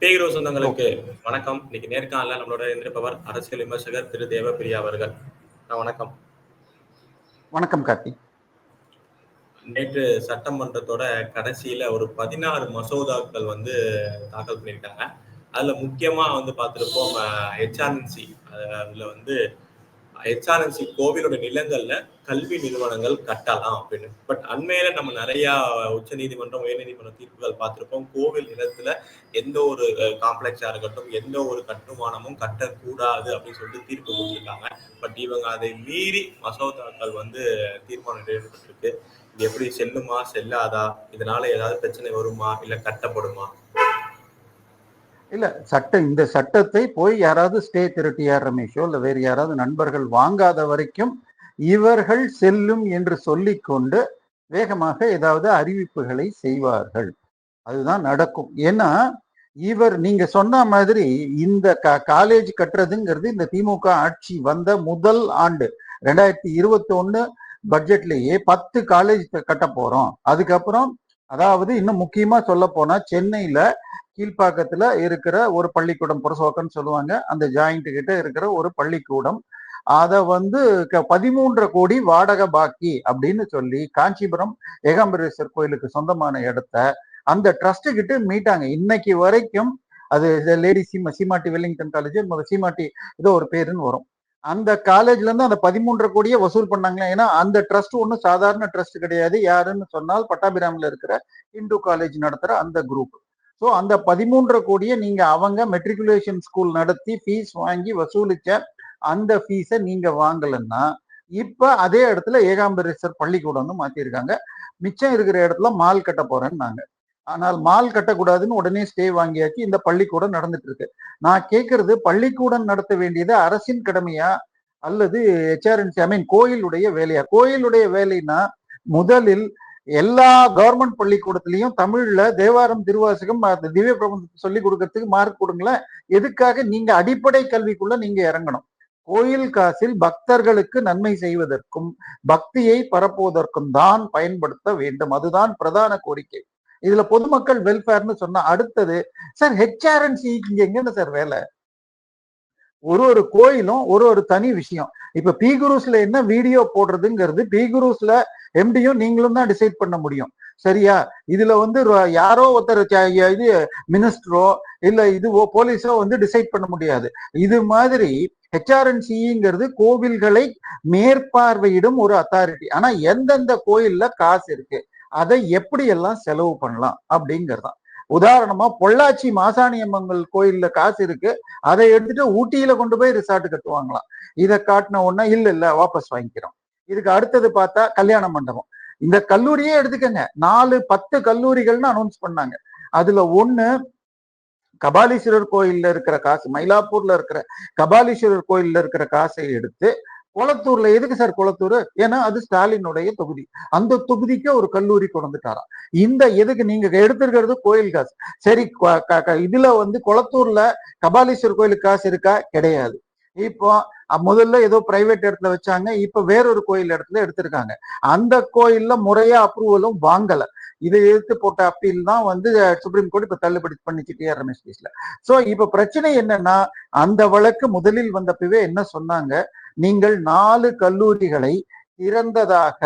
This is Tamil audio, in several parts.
பேகுரு சொந்தங்களுக்கு வணக்கம். இன்னைக்கு நேர்காணல நம்மளோட இருந்திருப்பவர் அரசியல் விமர்சகர் திரு தேவப்பிரியா அவர்கள். வணக்கம். வணக்கம் கார்த்தி. நேற்று சட்டமன்றத்தோட கடைசியில ஒரு பதினாறு மசோதாக்கள் வந்து தாக்கல் பண்ணியிருக்காங்க. அதுல முக்கியமா வந்து பார்த்திருப்போம் ஹெச்ஆர்என்சி அதுல வந்து ஹெச்ஆர்என்சி கோவிலோட நிலங்கள்ல கல்வி நிறுவனங்கள் கட்டலாம் அப்படின்னு. பட் அண்மையில நம்ம நிறைய உச்ச நீதிமன்றம் உயர்நீதிமன்ற தீர்ப்புகள் பார்த்திருப்போம். கோவில் நிலத்துல எந்த ஒரு காம்ப்ளெக்ஸா இருக்கட்டும் எந்த ஒரு கட்டுமானமும் கட்டக்கூடாது அப்படின்னு சொல்லிட்டு தீர்ப்பு கொடுத்துருக்காங்க. பட் இவங்க அதை மீறி மசோதாக்கள் வந்து தீர்மானம் நிறைவேற்றப்பட்டிருக்கு. இது எப்படி செல்லுமா செல்லாதா? இதனால ஏதாவது பிரச்சனை வருமா இல்ல கட்டப்படுமா? இல்ல சட்டம் இந்த சட்டத்தை போய் யாராவது ஸ்டே திருட்டியார் ரமேஷோ இல்ல வேறு யாராவது நண்பர்கள் வாங்காத வரைக்கும் இவர்கள் செல்லும் என்று சொல்லிக்கொண்டு வேகமாக ஏதாவது அறிவிப்புகளை செய்வார்கள். அதுதான் நடக்கும். ஏன்னா இவர் நீங்க சொன்ன மாதிரி இந்த காலேஜ் கட்டுறதுங்கிறது இந்த திமுக ஆட்சி வந்த முதல் ஆண்டு. ரெண்டாயிரத்தி இருபத்தி ஒன்னு பட்ஜெட்லயே பத்து காலேஜ் கட்ட போறோம். அதுக்கப்புறம் அதாவது இன்னும் முக்கியமா சொல்ல போனா சென்னையில கீழ்ப்பாக்கத்துல இருக்கிற ஒரு பள்ளிக்கூடம் புரசோக்கன்னு சொல்லுவாங்க. அந்த ஜாயிண்ட் கிட்ட இருக்கிற ஒரு பள்ளிக்கூடம். அதை வந்து பதிமூன்று கோடி வாடகை பாக்கி அப்படின்னு சொல்லி காஞ்சிபுரம் ஏகாம்பரேஸ்வர் கோயிலுக்கு சொந்தமான இடத்த அந்த ட்ரஸ்ட் கிட்ட மீட்டாங்க. இன்னைக்கு வரைக்கும் அது லேடி சீமா சீமாட்டி வெல்லிங்டன் காலேஜ் சீமாட்டி ஏதோ ஒரு பேருன்னு வரும். அந்த காலேஜ்ல இருந்து அந்த பதிமூன்றரை கோடியை வசூல் பண்ணாங்களே ஏன்னா அந்த ட்ரஸ்ட் ஒன்றும் சாதாரண ட்ரஸ்ட் கிடையாது. யாருன்னு சொன்னால் பட்டாபிராமில் இருக்கிற இந்து காலேஜ் நடத்துற அந்த குரூப் ஸோ அந்த பதிமூன்றரை கோடியை நீங்க அவங்க மெட்ரிகுலேஷன் ஸ்கூல் நடத்தி ஃபீஸ் வாங்கி வசூலிச்ச அந்த ஃபீஸை நீங்க வாங்கலன்னா இப்ப அதே இடத்துல ஏகாம்பரேஸ்வர் பள்ளிக்கூடம்னு மாத்திருக்காங்க. மிச்சம் இருக்கிற இடத்துல மால் கட்ட போறேன்னாங்க. ஆனால் மால் கட்டக்கூடாதுன்னு உடனே ஸ்டே வாங்கியாச்சு. இந்த பள்ளிக்கூடம் நடந்துட்டு இருக்கு நான் கேட்கறது பள்ளிக்கூடம் நடத்த வேண்டியது அரசின் கடமையா? அல்லது ஹெச்ஆர்என்சி ஐ மீன் கோயிலுடைய வேலையா? கோயிலுடைய வேலைனா முதலில் எல்லா கவர்மெண்ட் பள்ளிக்கூடத்திலையும் தமிழ்ல தேவாரம் திருவாசகம் திவ்ய பிரபந்தத்தை சொல்லி கொடுக்கறதுக்கு மார்க் கொடுங்களேன். எதுக்காக? நீங்க அடிப்படை கல்விக்குள்ள நீங்க இறங்கணும். கோயில் காசில் பக்தர்களுக்கு நன்மை செய்வதற்கும் பக்தியை பரப்புவதற்கும் தான் பயன்படுத்த வேண்டும். அதுதான் பிரதான கோரிக்கை. இதுல பொதுமக்கள் வெல்ஃபேர்னு சொன்னா அடுத்தது சார் ஹெச்ஆர்என்சி இங்க எங்கன்னு சார் வேலை? ஒரு ஒரு கோயிலும் ஒரு ஒரு தனி விஷயம். இப்ப பி குரூஸ்ல என்ன வீடியோ போடுறதுங்கிறது பி குரூஸ்ல எம்டியும் நீங்களும் தான் டிசைட் பண்ண முடியும். சரியா? இதுல வந்து யாரோ ஒருத்தர் இது மினிஸ்டரோ இல்ல இதுவோ போலீஸோ வந்து டிசைட் பண்ண முடியாது. இது மாதிரி ஹெச்ஆர்என்சிங்கிறது கோவில்களை மேற்பார்வையிடும் ஒரு அத்தாரிட்டி ஆனா எந்தெந்த கோயில்ல காசு இருக்கு? அதை எப்படி எல்லாம் செலவு பண்ணலாம் அப்படிங்கறதான். உதாரணமா பொள்ளாச்சி மாசாணியம்மங்கள் கோயில்ல காசு இருக்கு. அதை எடுத்துட்டு ஊட்டியில கொண்டு போய் ரிசார்ட் கட்டுவாங்களாம். இதை காட்டின உடனே இல்ல இல்ல வாபஸ் வாங்கிக்கிறோம். இதுக்கு அடுத்தது பார்த்தா கல்யாண மண்டபம். இந்த கல்லூரியே எடுத்துக்கங்க. நாலு பத்து கல்லூரிகள்னு அனௌன்ஸ் பண்ணாங்க. அதுல ஒண்ணு கபாலீஸ்வரர் கோயில்ல இருக்கிற காசு மயிலாப்பூர்ல இருக்கிற கபாலீஸ்வரர் கோயில்ல இருக்கிற காசை எடுத்து குளத்தூர்ல எதுக்கு சார் குளத்தூர்? ஏன்னா அது ஸ்டாலினுடைய தொகுதி. அந்த தொகுதிக்கு ஒரு கல்லூரி கொண்டுட்டாராம் இந்த எதுக்கு நீங்க எடுத்திருக்கிறது கோயில் காசு. சரி இதுல வந்து குளத்தூர்ல கபாலீஸ்வர் கோயிலுக்கு காசு இருக்கா? கிடையாது. இப்போ முதல்ல ஏதோ பிரைவேட் இடத்துல வச்சாங்க. இப்ப வேறொரு கோயில் இடத்துல எடுத்திருக்காங்க. அந்த கோயில்ல முறையா அப்ரூவலும் வாங்கல. இதை எதிர்த்து போட்ட அப்பீல் தான் வந்து சுப்ரீம் கோர்ட் இப்ப தள்ளுபடி பண்ணிச்சுட்டே ரமேஷ் கேஸ்ல சோ இப்ப பிரச்சனை என்னன்னா அந்த வழக்கு முதலில் வந்தப்பவே என்ன சொன்னாங்க? நீங்கள் நாலு கல்லூரிகளை திறந்ததாக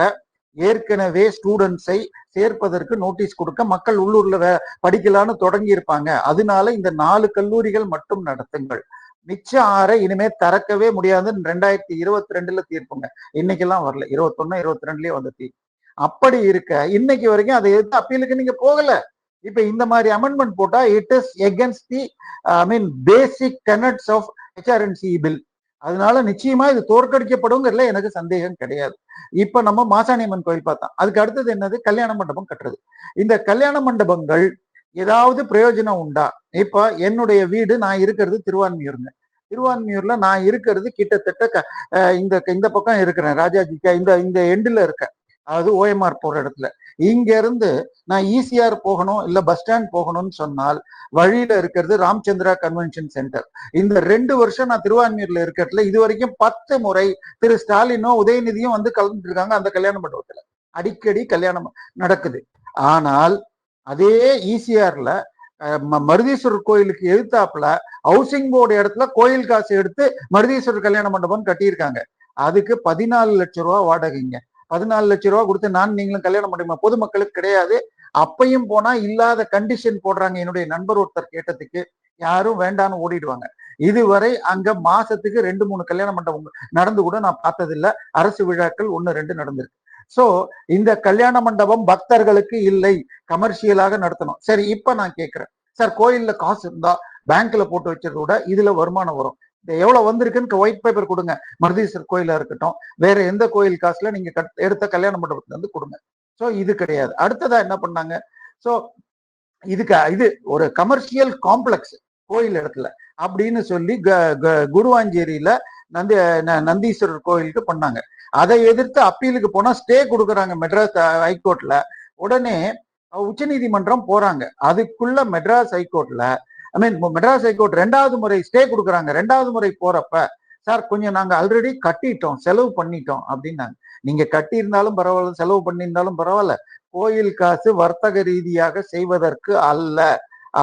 ஏற்கனவே ஸ்டூடெண்ட்ஸை சேர்ப்பதற்கு நோட்டீஸ் கொடுக்க மக்கள் உள்ளூர்ல படிக்கலான்னு தொடங்கி இருப்பாங்க அதனால இந்த நாலு கல்லூரிகள் மட்டும் நடத்துங்கள். மிச்ச ஆறை இனிமே திறக்கவே முடியாதுன்னு ரெண்டாயிரத்தி இருபத்தி ரெண்டுல தீர்ப்புங்க. இன்னைக்கெல்லாம் வரல. இருபத்தொன்னு இருபத்தி ரெண்டுலயே வந்த தீர்ப்பு. அப்படி இருக்க இன்னைக்கு வரைக்கும் அதை எதிர்த்து அப்பீலுக்கு நீங்க போகல. இப்ப இந்த மாதிரி அமெண்ட்மெண்ட் போட்டா it is against the I mean basic tenets of HRNC bill அதனால நிச்சயமா இது தோற்கடிக்கப்படுங்கிறதுல எனக்கு சந்தேகம் கிடையாது. இப்ப நம்ம மாசாணியம்மன் கோயில் பார்த்தோம். அதுக்கு அடுத்தது என்னது? கல்யாண மண்டபம் கட்டுறது. இந்த கல்யாண மண்டபங்கள் ஏதாவது பிரயோஜனம் உண்டா? இப்ப என்னுடைய வீடு நான் இருக்கிறது திருவான்மியூருங்க. திருவான்மியூர்ல நான் இருக்கிறது கிட்டத்தட்ட இந்த இந்த பக்கம் இருக்கிறேன். ராஜாஜிக்கா இந்த இந்த எண்டுல இருக்கேன். அதாவது ஓஎம்ஆர் போற இடத்துல. இங்க இருந்து நான் ஈசிஆர் போகணும் இல்ல பஸ் ஸ்டாண்ட் போகணும்னு சொன்னால் வழியில இருக்கிறது ராமச்சந்திரா கன்வென்ஷன் சென்டர் இந்த ரெண்டு வருஷம் நான் திருவான்மையூர்ல இருக்கிறதுல இது வரைக்கும் பத்து முறை திரு ஸ்டாலினும் உதயநிதியும் வந்து கலந்துட்டு இருக்காங்க அந்த கல்யாண மண்டபத்துல. அடிக்கடி கல்யாணம் நடக்குது. ஆனால் அதே ஈசிஆர்ல மருதீஸ்வரர் கோயிலுக்கு எழுத்தாப்புல ஹவுசிங் போர்டு இடத்துல கோயில் காசு எடுத்து மருதீஸ்வரர் கல்யாண மண்டபம் கட்டியிருக்காங்க. அதுக்கு பதினாலு லட்சம் ரூபா வாடகைங்க. பதினாலு லட்சம் ரூபா கொடுத்து நான் நீங்களும் கல்யாணம் பண்ணுமா பொதுமக்களுக்கு கிடையாது. அப்பையும் போனா இல்லாத கண்டிஷன் போடுறாங்க என்னுடைய நண்பர் ஒருத்தர் கேட்டதுக்கு யாரும் வேண்டான்னு ஓடிடுவாங்க. இதுவரை அங்க மாசத்துக்கு ரெண்டு மூணு கல்யாண மண்டபம் நடந்து கூட நான் பார்த்ததில்ல. அரசு விழாக்கள் ஒன்னு ரெண்டு நடந்திருக்கு. சோ இந்த கல்யாண மண்டபம் பக்தர்களுக்கு இல்லை. கமர்ஷியலாக நடத்தணும். சரி இப்ப நான் கேட்கிறேன் சார் கோயில்ல காசு இருந்தா பேங்க்ல போட்டு வச்சதை விட இதுல வருமானம் வரும். எவ்வளவு வந்திருக்குன்னு ஒயிட் பேப்பர் கொடுங்க. மருதீஸ்வரர் கோயிலா இருக்கட்டும் வேற எந்த கோயில் காசுல நீங்க கட்- எடுத்த கல்யாண மண்டபத்துல இருந்து கொடுங்க. சோ இது கிடையாது. அடுத்ததா என்ன பண்ணாங்க? சோ இதுக்கு இது ஒரு கமர்ஷியல் காம்ப்ளெக்ஸ் கோயில் இடத்துல அப்படின்னு சொல்லி க- க- குருவாஞ்சேரியில நந்தி ந- நந்தீஸ்வரர் கோயிலுக்கு பண்ணாங்க. அதை எதிர்த்து அப்பீலுக்கு போனா ஸ்டே கொடுக்குறாங்க மெட்ராஸ் ஹைகோர்ட்ல. உடனே உச்சநீதிமன்றம் போறாங்க. அதுக்குள்ள Madras ஹைகோர்ட்ல I mean Madras high court ரெண்டாவது முறை ஸ்டே கொடுக்குறாங்க. ரெண்டாவது முறை போறப்ப சார் கொஞ்சம் நாங்கள் ஆல்ரெடி கட்டிட்டோம் செலவு பண்ணிட்டோம் அப்படின்னாங்க. நீங்க கட்டியிருந்தாலும் பரவாயில்ல செலவு பண்ணியிருந்தாலும் பரவாயில்ல. கோயில் காசு வர்த்தக ரீதியாக செய்வதற்கு அல்ல.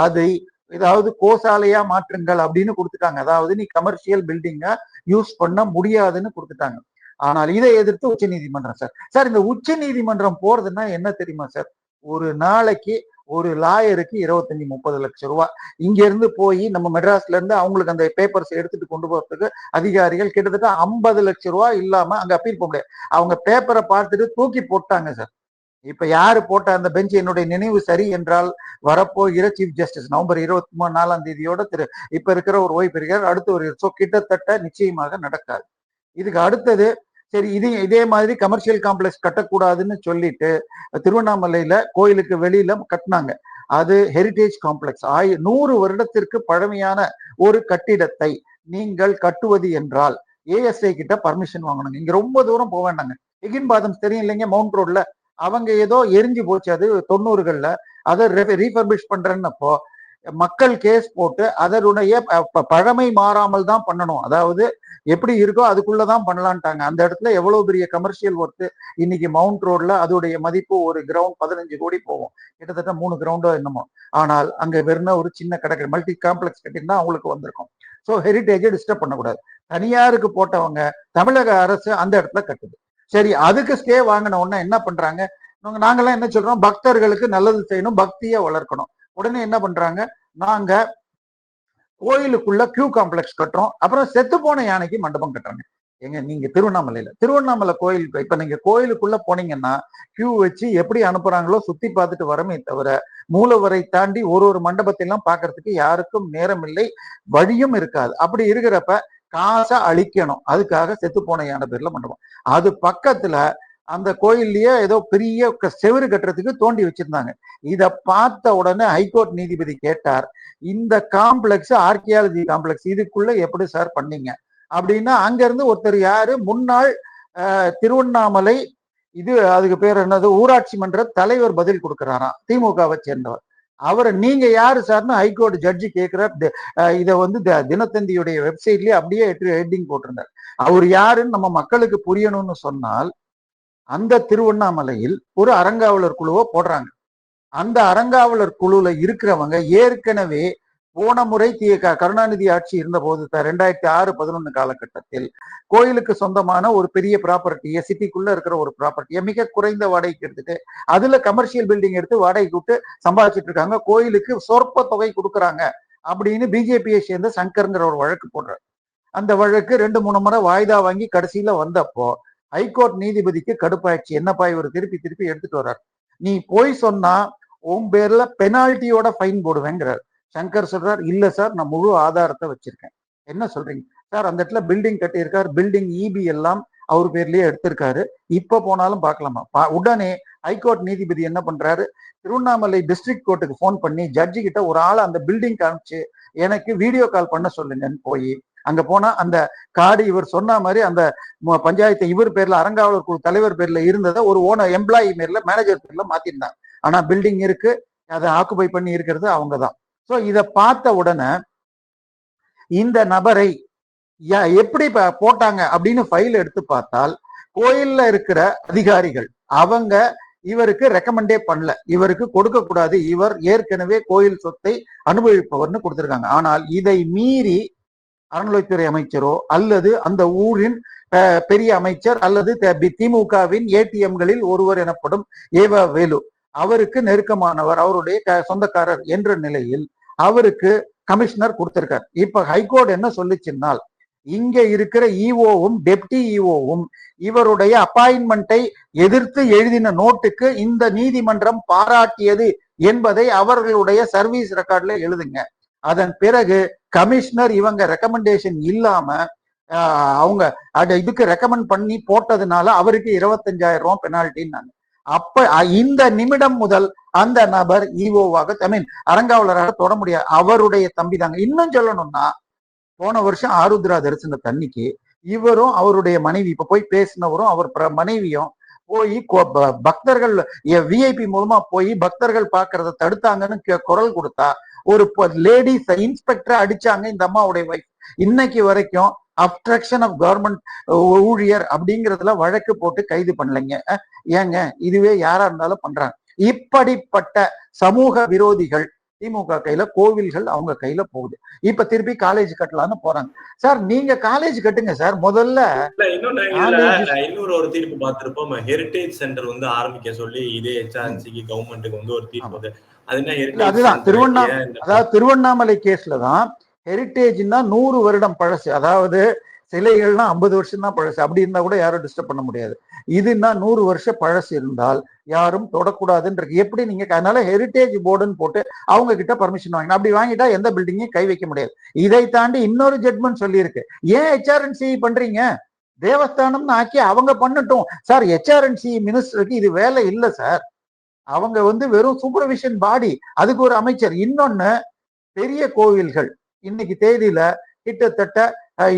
அதை ஏதாவது கோசாலையா மாற்றுங்கள் அப்படின்னு கொடுத்துட்டாங்க. அதாவது நீ கமர்ஷியல் பில்டிங்கை யூஸ் பண்ண முடியாதுன்னு கொடுத்துட்டாங்க. ஆனால் இதை எதிர்த்து உச்ச நீதிமன்றம் சார் சார் இந்த உச்ச நீதிமன்றம் போறதுன்னா என்ன தெரியுமா சார் ஒரு நாளைக்கு ஒரு லாயருக்கு இருபத்தஞ்சி முப்பது லட்சம் ரூபாய் இங்க இருந்து போய் நம்ம மெட்ராஸ்ல இருந்து அவங்களுக்கு அந்த பேப்பர்ஸ் எடுத்துட்டு கொண்டு போறதுக்கு அதிகாரிகள் கிட்டத்தட்ட ஐம்பது லட்சம் ரூபாய் இல்லாம அங்க அப்பீல் போக முடியாது. அவங்க பேப்பரை பார்த்துட்டு தூக்கி போட்டாங்க சார். இப்ப யாரு போட்ட அந்த பெஞ்ச் என்னுடைய நினைவு சரி என்றால் வரப்போகிற சீஃப் ஜஸ்டிஸ் நவம்பர் இருபத்தி மூணு நாலாம் தேதியோட திரு இப்ப இருக்கிற ஒரு ஓய்வு பெறுகிறார் அடுத்து ஒரு ஸோ கிட்டத்தட்ட நிச்சயமாக நடக்காது. இதுக்கு அடுத்தது சரி இது இதே மாதிரி கமர்ஷியல் காம்ப்ளெக்ஸ் கட்டக்கூடாதுன்னு சொல்லிட்டு திருவண்ணாமலையில கோயிலுக்கு வெளியில கட்டினாங்க. அது ஹெரிட்டேஜ் காம்ப்ளெக்ஸ் ஆயி நூறு வருடத்திற்கு பழமையான ஒரு கட்டிடத்தை நீங்கள் கட்டுவது என்றால் ஏஎஸ்ஐ கிட்ட பர்மிஷன் வாங்கணுங்க. இங்க ரொம்ப தூரம் போக வேண்டாங்க. எகின் பாதம் தெரியும் இல்லைங்க மவுண்ட் ரோட்ல. அவங்க ஏதோ எரிஞ்சு போச்சு அது தொண்ணூறுகள்ல. அதை ரீஃபர்பிஷ் பண்றேன்னப்போ மக்கள் கேஸ் போட்டு அதனுடைய பழமை மாறாமல் தான் பண்ணணும். அதாவது எப்படி இருக்கோ அதுக்குள்ளதான் பண்ணலான்ட்டாங்க. அந்த இடத்துல எவ்வளவு பெரிய கமர்ஷியல் ஒர்த்து இன்னைக்கு மவுண்ட் ரோட்ல அதோடைய மதிப்பு ஒரு கிரவுண்ட் பதினஞ்சு கோடி போகும். கிட்டத்தட்ட மூணு கிரவுண்டோ என்னமோ. ஆனால் அங்க வெறும் ஒரு சின்ன கடை மல்டி காம்ப்ளெக்ஸ் கட்டியிருந்தா அவங்களுக்கு வந்திருக்கும். ஸோ ஹெரிட்டேஜை டிஸ்டர்ப் பண்ணக்கூடாது. தனியாருக்கு போட்டவங்க தமிழக அரசு அந்த இடத்துல கட்டுது. சரி அதுக்கு ஸ்டே வாங்கின உடனே என்ன பண்றாங்க? நாங்கெல்லாம் என்ன சொல்றோம்? பக்தர்களுக்கு நல்லது செய்யணும் பக்தியை வளர்க்கணும். உடனே என்ன பண்றாங்க? நாங்க கோயிலுக்குள்ள கியூ காம்ப்ளெக்ஸ் கட்டுறோம். அப்புறம் செத்து போன யானைக்கு மண்டபம் கட்டுறாங்க. எங்க நீங்க திருவண்ணாமலையில. திருவண்ணாமலை கோயிலுக்கு இப்ப நீங்க கோயிலுக்குள்ள போனீங்கன்னா கியூ வச்சு எப்படி அனுப்புறாங்களோ சுத்தி பார்த்துட்டு வரமே தவிர மூலவரை தாண்டி ஒரு ஒரு மண்டபத்தையெல்லாம் பாக்குறதுக்கு யாருக்கும் நேரம் இல்லை வழியும் இருக்காது. அப்படி இருக்கிறப்ப காசை அழிக்கணும். அதுக்காக செத்து போன யானை பேர்ல மண்டபம். அது பக்கத்துல அந்த கோயில்லயே ஏதோ பெரிய க- செவுரு கட்டுறதுக்கு தோண்டி வச்சிருந்தாங்க. இதை பார்த்த உடனே ஹைகோர்ட் நீதிபதி கேட்டார் இந்த காம்ப்ளெக்ஸ் ஆர்கியாலஜி காம்ப்ளெக்ஸ் இதுக்குள்ள எப்படி சார் பண்ணீங்க? அப்படின்னா அங்கிருந்து ஒருத்தர் யாரு? முன்னாள் திருவண்ணாமலை இது அதுக்கு பேர் என்னது? ஊராட்சி மன்ற தலைவர் பதில் கொடுக்கிறாராம் திமுகவை சேர்ந்தவர். அவரை நீங்க யாரு சார்னு ஹைகோர்ட் ஜட்ஜி கேட்கிறார் இதை வந்து தினத்தந்தியுடைய வெப்சைட்லயே அப்படியே ஹெட்டிங் போட்டிருந்தார். அவர் யாருன்னு நம்ம மக்களுக்கு புரியணும்னு சொன்னால் அந்த திருவண்ணாமலையில் ஒரு அறங்காவலர் குழுவை போடுறாங்க. அந்த அறங்காவலர் குழுல இருக்கிறவங்க ஏற்கனவே போன முறை தி- கருணாநிதி ஆட்சி இருந்தபோது போது ரெண்டாயிரத்தி ஆறு பதினொன்னு காலகட்டத்தில் கோயிலுக்கு சொந்தமான ஒரு பெரிய ப்ராப்பர்ட்டியை சிட்டிக்குள்ள இருக்கிற ஒரு ப்ராப்பர்ட்டியை மிக குறைந்த வாடகைக்கு எடுத்துட்டு அதுல கமர்ஷியல் பில்டிங் எடுத்து வாடகைக்கு விட்டு சம்பாதிச்சிட்டு இருக்காங்க. கோயிலுக்கு சொற்ப தொகை கொடுக்குறாங்க அப்படின்னு பிஜேபியை சேர்ந்த சங்கர்ங்கிற ஒரு வழக்கு போடுறாரு. அந்த வழக்கு ரெண்டு மூணு முறை வாய்தா வாங்கி கடைசியில வந்தப்போ ஹைகோர்ட் நீதிபதிக்கு கடுப்பாயிடுச்சு. என்னப்பா இவர் திருப்பி திருப்பி எடுத்துட்டு வர்றார். நீ போய் சொன்னா உன் பேர்ல பெனால்ட்டியோட ஃபைன் போடுவேங்கிறார். சங்கர் சொல்றார் இல்ல சார் நான் முழு ஆதாரத்தை வச்சிருக்கேன். என்ன சொல்றீங்க? சார் அந்த இடத்துல பில்டிங் கட்டியிருக்கார். பில்டிங் இபி எல்லாம் அவர் பேர்லயே எடுத்திருக்காரு. இப்ப போனாலும் பார்க்கலாமா? பா- உடனே ஹைகோர்ட் நீதிபதி என்ன பண்றாரு? திருவண்ணாமலை டிஸ்ட்ரிக்ட் கோர்ட்டுக்கு ஃபோன் பண்ணி ஜட்ஜி கிட்ட ஒரு ஆள் அந்த பில்டிங் காமிச்சு எனக்கு வீடியோ கால் பண்ண சொல்லுங்கன்னு போய் அங்க போனா அந்த காடு இவர் சொன்ன மாதிரி அந்த பஞ்சாயத்து இவர் பேர்ல அறங்காவலர் குழு தலைவர் பேர்ல இருந்ததை ஒரு ஓனர் எம்ப்ளாயி பேர்ல மேனேஜர் பேர்ல மாத்திருந்தாங்க ஆனா பில்டிங் இருக்கு அதை ஆக்குபை பண்ணி இருக்கிறது அவங்க தான் ஸோ இதை பார்த்த உடனே இந்த நபரை எப்படி போட்டாங்க அப்படின்னு ஃபைல் எடுத்து பார்த்தால் கோயில்ல இருக்கிற அதிகாரிகள் அவங்க இவருக்கு ரெக்கமெண்டே பண்ணல. இவருக்கு கொடுக்க கூடாது இவர் ஏற்கனவே கோயில் சொத்தை அனுபவிப்பவர்னு கொடுத்திருக்காங்க. ஆனால் இதை மீறி அறநிலைத்துறை அமைச்சரோ அல்லது அந்த ஊரின் பெரிய அமைச்சர் அல்லது திமுகவின் ஏடிஎம்களில் ஒருவர் எனப்படும் ஏவா வேலு. அவருக்கு நெருக்கமானவர் அவருடைய க- சொந்தக்காரர் என்ற நிலையில் அவருக்கு கமிஷனர் கொடுத்திருக்கார். இப்ப ஹைகோர்ட் என்ன சொல்லுச்சுன்னால் இங்க இருக்கிற இஓவும் டெப்டி இஓவும் இவருடைய அப்பாயின்மெண்ட்டை எதிர்த்து எழுதின நோட்டுக்கு இந்த நீதிமன்றம் பாராட்டியது என்பதை அவர்களுடைய சர்வீஸ் ரெக்கார்ட்ல எழுதுங்க. அதன் பிறகு கமிஷனர் இவங்க ரெக்கமெண்டேஷன் இல்லாம அவங்க அது இதுக்கு ரெக்கமெண்ட் பண்ணி போட்டதுனால அவருக்கு இருபத்தஞ்சாயிரம் ரூபாய் பெனால்ட்டின்னாங்க அப்ப இந்த நிமிடம் முதல் அந்த நபர் இஓவாக ஐ மீன் அரங்காவலராக தொட முடியாது. அவருடைய தம்பி தாங்க. இன்னும் சொல்லணும்னா போன வருஷம் ஆருத்ரா தரிசன தண்ணிக்கு இவரும் அவருடைய மனைவி இப்ப போய் பேசினவரும் அவர் மனைவியும் போய் பக்தர்கள் விஐபி மூலமா போய் பக்தர்கள் பாக்குறத தடுத்தாங்கன்னு குரல் கொடுத்தா ஒரு லேடிஸ் இன்ஸ்பெக்டரை அடிச்சாங்க இந்த அம்மாவுடைய வைஃப் இன்னைக்கு வரைக்கும் அப்ட்ரக்ஷன் ஆஃப் கவர்மெண்ட் ஊழியர் அப்படிங்கறதுல வழக்கு போட்டு கைது பண்ணலைங்க. ஏங்க இதுவே யாரா இருந்தாலும் பண்றாங்க. இப்படிப்பட்ட சமூக விரோதிகள் திமுக கையில கோவில்கள் அவங்க கையில போகுது. இப்ப திருப்பி காலேஜ் கட்டலாம்னு போறாங்க. சார் நீங்க காலேஜ் கட்டுங்க சார். முதல்ல இன்னொரு ஒரு தீர்ப்பு பார்த்திருப்போம். ஹெரிட்டேஜ் சென்டர் வந்து ஆரம்பிக்க சொல்லி இதே ஹெச்ஆர்சிக்கு கவர்மெண்ட்டுக்கு வந்து ஒரு தீர்ப்பு அதுதான். center? திருவண்ணா- ஏன் இந்த- அதாவது திருவண்ணாமலை கேஸ்ல தான் ஹெரிட்டேஜ்னா நூறு வருடம் பழசு. அதாவது சிலைகள்னா ஐம்பது வருஷம் தான் பழசு. அப்படி இருந்தா கூட யாரும் டிஸ்டர்ப் பண்ண முடியாது. இதுன்னா நூறு வருஷம் பழசு இருந்தால் யாரும் தொடக்கூடாதுன்னு இருக்கு. எப்படி நீங்க அதனால ஹெரிட்டேஜ் போர்டுன்னு போட்டு அவங்க கிட்ட பர்மிஷன் வாங்கணும் அப்படி வாங்கிட்டா எந்த பில்டிங்கையும் கை வைக்க முடியாது. இதை தாண்டி இன்னொரு ஜட்மெண்ட் சொல்லியிருக்கு. ஏன் ஹெச்ஆர்என்சி பண்றீங்க? தேவஸ்தானம்னு ஆக்கி அவங்க பண்ணட்டும். சார் ஹெச்ஆர்என்சி மினிஸ்டருக்கு இது வேலை இல்லை சார். அவங்க வந்து வெறும் சூப்பர்விஷன் பாடி அதுக்கு ஒரு அமைச்சர். இன்னொன்னு பெரிய கோவில்கள். இன்னைக்கு தேதியில கிட்டத்தட்ட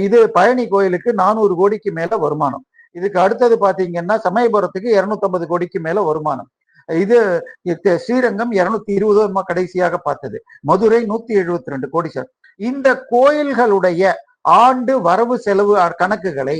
இது பழனி கோயிலுக்கு நானூறு கோடிக்கு மேல வருமானம். இதுக்கு அடுத்தது பாத்தீங்கன்னா சமயபுரத்துக்கு 250 கோடிக்கு மேல வருமானம். இது இது ஸ்ரீரங்கம் இருநூத்தி இருபது கடைசியாக பார்த்தது. மதுரை நூத்தி எழுபத்தி ரெண்டு கோடி சார். இந்த கோயில்களுடைய ஆண்டு வரவு செலவு கணக்குகளை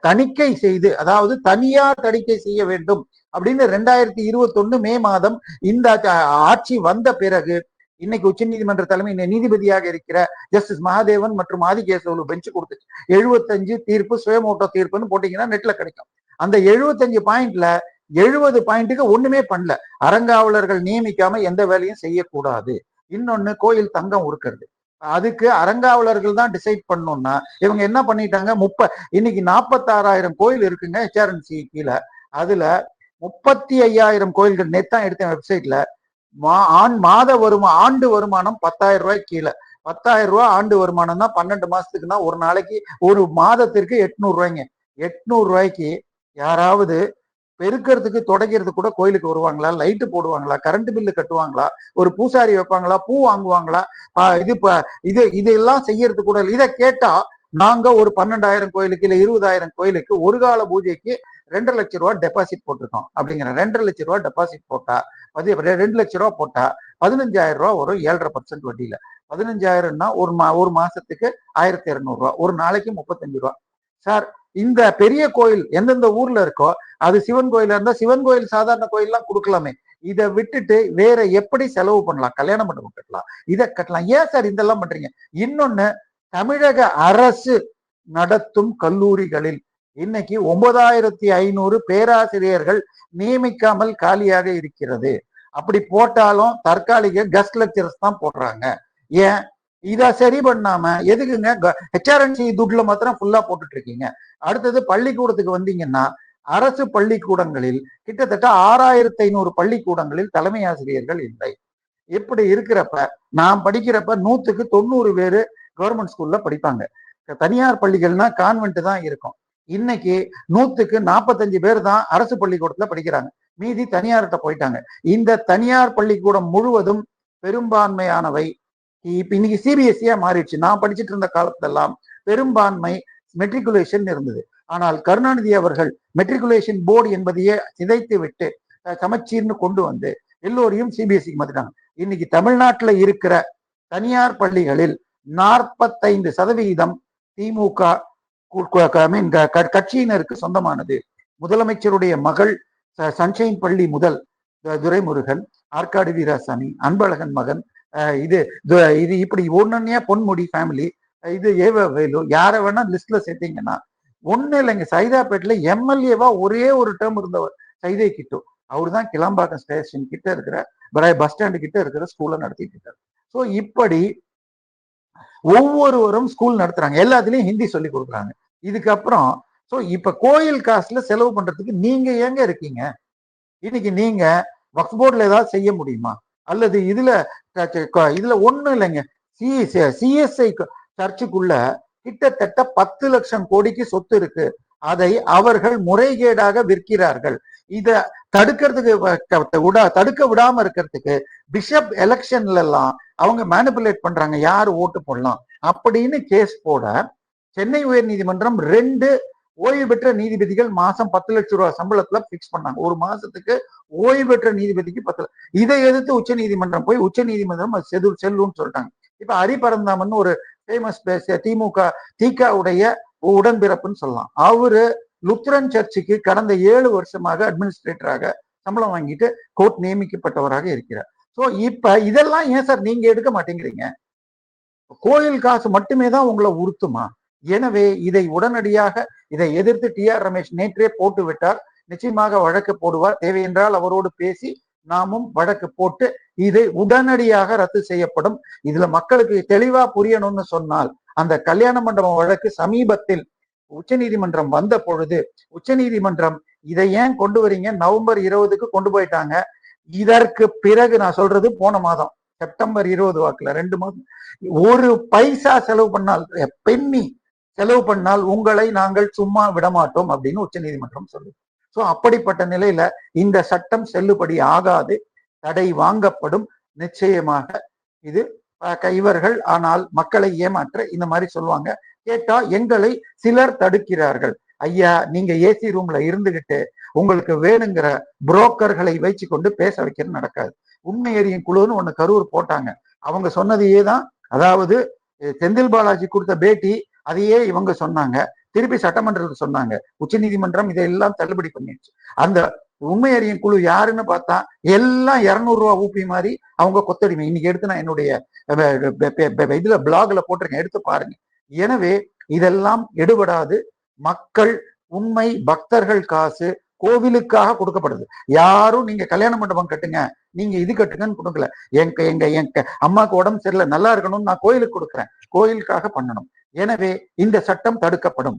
தணிக்கை செய்து அதாவது தனியார் தணிக்கை செய்ய வேண்டும் அப்படின்னு ரெண்டாயிரத்தி இருபத்தி மே மாதம் இந்த ஆட்சி வந்த பிறகு இன்னைக்கு உச்சநீதிமன்ற தலைமை நீதிபதியாக இருக்கிற ஜஸ்டிஸ் மகாதேவன் மற்றும் ஆதிகேசவலு பெஞ்ச் கொடுத்துச்சு. எழுபத்தஞ்சு தீர்ப்பு சுயமோட்டோ தீர்ப்புன்னு போட்டீங்கன்னா நெட்ல கிடைக்கும். அந்த எழுபத்தஞ்சு பாயிண்ட்ல எழுபது பாயிண்ட்டுக்கு ஒண்ணுமே பண்ணல. அறங்காவலர்கள் நியமிக்காம எந்த வேலையும் செய்யக்கூடாது. இன்னொன்னு கோயில் தங்கம் உருக்கிறது. அதுக்கு அறங்காவலர்கள் தான் டிசைட் பண்ணணும்னா இவங்க என்ன பண்ணிட்டாங்க? முப்ப இன்னைக்கு நாற்பத்தாறாயிரம் கோயில் இருக்குங்க ஹெச்ஆர்என்சி கீழே. அதுல முப்பத்தி ஐயாயிரம் கோயில்கள் நேத்தான் எடுத்தேன் வெப்சைட்ல மா ஆண் மாத வருமா ஆண்டு வருமானம் பத்தாயிரம் ரூபாய் கீழே. பத்தாயிரம் ரூபாய் ஆண்டு வருமானம் தான் பன்னெண்டு மாசத்துக்குன்னா ஒரு நாளைக்கு ஒரு மாதத்திற்கு எட்நூறு ரூபாய்ங்க. எட்நூறு ரூபாய்க்கு யாராவது பெருக்கிறதுக்கு தொடங்கிறது கூட கோயிலுக்கு வருவாங்களா? லைட்டு போடுவாங்களா? கரண்ட் பில்லு கட்டுவாங்களா? ஒரு பூசாரி வைப்பாங்களா? பூ வாங்குவாங்களா? இது ப- இது இதெல்லாம் செய்யறது கூட இதை கேட்டா நாங்க ஒரு பன்னெண்டாயிரம் கோயிலுக்கு இல்ல இருபதாயிரம் கோயிலுக்கு ஒரு கால பூஜைக்கு ரெண்டரை லட்சம் ரூபா டெபாசிட் போட்டிருக்கோம். அப்படிங்கிற ரெண்டரை லட்சம் ரூபா டெபாசிட் போட்டா பதி ரெண்டு லட்சம் ரூபா போட்டா பதினஞ்சாயிரம் ரூபா வரும் ஏழரை பர்சன்ட் வட்டியில. பதினஞ்சாயிரம்னா ஒரு மா ஒரு மாசத்துக்கு ஆயிரத்தி இருநூறு ஒரு நாளைக்கு முப்பத்தஞ்சு ரூபா. சார் இந்த பெரிய கோயில் எந்தெந்த ஊர்ல இருக்கோ அது சிவன் கோயிலா இருந்தா சிவன் கோயில் சாதாரண கோயில்லாம் கொடுக்கலாமே. இதை விட்டுட்டு வேற எப்படி செலவு பண்ணலாம்? கல்யாண மண்டபம் கட்டலாம். இதை கட்டலாம். ஏன் சார் இதெல்லாம் பண்றீங்க? இன்னொன்னு தமிழக அரசு நடத்தும் கல்லூரிகளில் இன்னைக்கு ஒன்பதாயிரத்தி ஐநூறு பேராசிரியர்கள் நியமிக்காமல் காலியாக இருக்கிறது. அப்படி போட்டாலும் தற்காலிக கஸ்ட் லெக்சரர்ஸ் தான் போடுறாங்க. ஏன்? இதை சரி பண்ணாம எதுக்குங்க? ஹெச்ஆர்என்சி துட்ல மாத்திரம் ஃபுல்லா போட்டுட்டு இருக்கீங்க அடுத்தது பள்ளிக்கூடத்துக்கு வந்தீங்கன்னா அரசு பள்ளிக்கூடங்களில் கிட்டத்தட்ட ஆறாயிரத்தி ஐநூறு பள்ளிக்கூடங்களில் தலைமை ஆசிரியர்கள் இல்லை. இப்படி இருக்கிறப்ப நான் படிக்கிறப்ப நூத்துக்கு தொண்ணூறு பேரு கவர்மெண்ட் ஸ்கூல்ல படிப்பாங்க. தனியார் பள்ளிகள்னா கான்வென்ட் தான் இருக்கும். இன்னைக்கு நூத்துக்கு நாற்பத்தஞ்சு பேர் தான் அரசு பள்ளிக்கூடத்துல படிக்கிறாங்க. மீதி தனியார்கிட்ட போயிட்டாங்க. இந்த தனியார் பள்ளிக்கூடம் முழுவதும் பெரும்பான்மையானவை இப்ப இன்னைக்கு சிபிஎஸ்சியா மாறிடுச்சு. நான் படிச்சிட்டு இருந்த காலத்தெல்லாம் பெரும்பான்மை மெட்ரிகுலேஷன் இருந்தது. ஆனால் கருணாநிதி அவர்கள் மெட்ரிகுலேஷன் போர்டு என்பதையே சிதைத்து விட்டு சமச்சீர்னு கொண்டு வந்து எல்லோரையும் சிபிஎஸ்சிக்கு மாத்திட்டாங்க. இன்னைக்கு தமிழ்நாட்டுல இருக்கிற தனியார் பள்ளிகளில் நாற்பத்தைந்து சதவிகிதம் திமுக கட்சியினருக்கு சொந்தமானது. முதலமைச்சருடைய மகள் ச- சன்ஷைன் பள்ளி முதல் துரைமுருகன் ஆற்காடு வீராசாமி அன்பழகன் மகன் இது இது இப்படி ஒன்னொன்னையா பொன்முடி ஃபேமிலி இது ஏவ வேலு யாரை வேணா லிஸ்ட்ல சேர்த்தீங்கன்னா ஒண்ணு இல்லைங்க. சைதாப்பேட்டில் எம்எல்ஏவா ஒரே ஒரு டேர்ம் இருந்தவர் சைதை கிட்டு. அவர் தான் கிளம்பாக்கம் ஸ்டேஷன் கிட்ட இருக்கிற பஸ் ஸ்டாண்டு கிட்ட இருக்கிற ஸ்கூல்ல நடத்திட்டு இருக்காரு. ஸோ இப்படி ஒவ்வொருவரும் ஸ்கூல் நடத்துறாங்க. எல்லாத்துலயும் ஹிந்தி சொல்லி கொடுக்குறாங்க. இதுக்கப்புறம் ஸோ இப்ப கோயில் காசுல செலவு பண்றதுக்கு நீங்க எங்க இருக்கீங்க? இன்னைக்கு நீங்க வக்ஃப் போர்டுல ஏதாவது செய்ய முடியுமா? அல்லது இதுல இதுல ஒண்ணும் இல்லைங்க. சிஎஸ்ஐ சர்ச்சுக்குள்ள கிட்டத்தட்ட பத்து லட்சம் கோடிக்கு சொத்து இருக்கு. அதை அவர்கள் முறைகேடாக விற்கிறார்கள். இத தடுக்கிறதுக்கு விடா தடுக்க விடாம இருக்கிறதுக்கு பிஷப் எலெக்ஷன்ல எல்லாம் அவங்க மேனிபுலேட் பண்றாங்க. யார் ஓட்டு போடலாம்? அப்படின்னு கேஸ் போட சென்னை உயர் நீதிமன்றம் ரெண்டு ஓய்வு பெற்ற நீதிபதிகள் மாசம் பத்து லட்சம் ரூபாய் சம்பளத்துல பிக்ஸ் பண்ணாங்க. ஒரு மாசத்துக்கு ஓய்வு பெற்ற நீதிபதிக்கு பத்து இதை எதிர்த்து உச்ச நீதிமன்றம் போய் உச்ச நீதிமன்றம் செது செல்லும்னு சொல்லிட்டாங்க. இப்ப ஹரிபரந்தாமன் ஒரு ஃபேமஸ் திமுக திகாவுடைய உடன்பிறப்புன்னு சொல்லலாம். அவரு லுத்ரன் சர்ச்சுக்கு கடந்த ஏழு வருஷமாக அட்மினிஸ்ட்ரேட்டராக சம்பளம் வாங்கிட்டு கோர்ட் நியமிக்கப்பட்டவராக இருக்கிறார். ஸோ இப்ப இதெல்லாம் ஏன் சார் நீங்க எடுக்க மாட்டேங்கிறீங்க? கோயில் காசு மட்டுமே தான் உங்களை உறுத்துமா? எனவே இதை உடனடியாக இதை எதிர்த்து டி ஆர் ரமேஷ் நேற்றே போட்டு விட்டார். நிச்சயமாக வழக்கு போடுவார். தேவையென்றால் அவரோடு பேசி நாமும் வழக்கு போட்டு இது உடனடியாக ரத்து செய்யப்படும். இதுல மக்களுக்கு தெளிவா புரியணும்னு சொன்னால் அந்த கல்யாண மண்டபம் வழக்கு சமீபத்தில் உச்சநீதிமன்றம் வந்த பொழுது உச்சநீதிமன்றம் இதை ஏன் கொண்டு வரீங்க? நவம்பர் இருபதுக்கு கொண்டு போயிட்டாங்க. இதற்கு பிறகு நான் சொல்றது போன மாதம் செப்டம்பர் இருபது வாக்குல ரெண்டு மாதம். ஒரு பைசா செலவு பண்ணால் பெண்ணி செலவு பண்ணால் உங்களை நாங்கள் சும்மா விடமாட்டோம் அப்படின்னு உச்சநீதிமன்றம் சொல்லுது. ஸோ அப்படிப்பட்ட நிலையில இந்த சட்டம் செல்லுபடி ஆகாது. தடை வாங்கப்படும். நிச்சயமாக இது இவர்கள் ஆனால் மக்களை ஏமாற்ற இந்த மாதிரி சொல்லுவாங்க. கேட்டா எங்களை சிலர் தடுக்கிறார்கள். ஐயா நீங்க ஏசி ரூம்ல இருந்துகிட்டு உங்களுக்கு வேணுங்கிற புரோக்கர்களை வைச்சு கொண்டு பேச வைக்கிறது நடக்காது. உண்மை எரியும் குழுன்னு ஒண்ணு கரூர் போட்டாங்க. அவங்க சொன்னதையே தான் அதாவது செந்தில் பாலாஜி கொடுத்த பேட்டி அதையே இவங்க சொன்னாங்க. திருப்பி சட்டமன்றத்துக்கு சொன்னாங்க. உச்சநீதிமன்றம் இதையெல்லாம் தள்ளுபடி பண்ணிடுச்சு. அந்த உண்மை அறியும் குழு யாருன்னு பார்த்தா எல்லாம் இரநூறு ரூபா ஊப்பி மாதிரி அவங்க கொத்தடிமை. இன்னைக்கு எடுத்து நான் என்னுடைய இதுல பிளாக்ல போட்டிருக்கேன். எடுத்து பாருங்க. எனவே இதெல்லாம் எடுபடாது. மக்கள் உண்மை பக்தர்கள் காசு கோவிலுக்காக கொடுக்கப்படுது. யாரும் நீங்க கல்யாண மண்டபம் கட்டுங்க. நீங்க இது கட்டுங்கன்னு கொடுக்கல. எங்க எங்க எங்க அம்மாக்கு உடம்பு சரியில்லை. நல்லா இருக்கணும்னு நான் கோயிலுக்கு கொடுக்குறேன். கோயிலுக்காக பண்ணணும். எனவே இந்த சட்டம் தடுக்கப்படும்.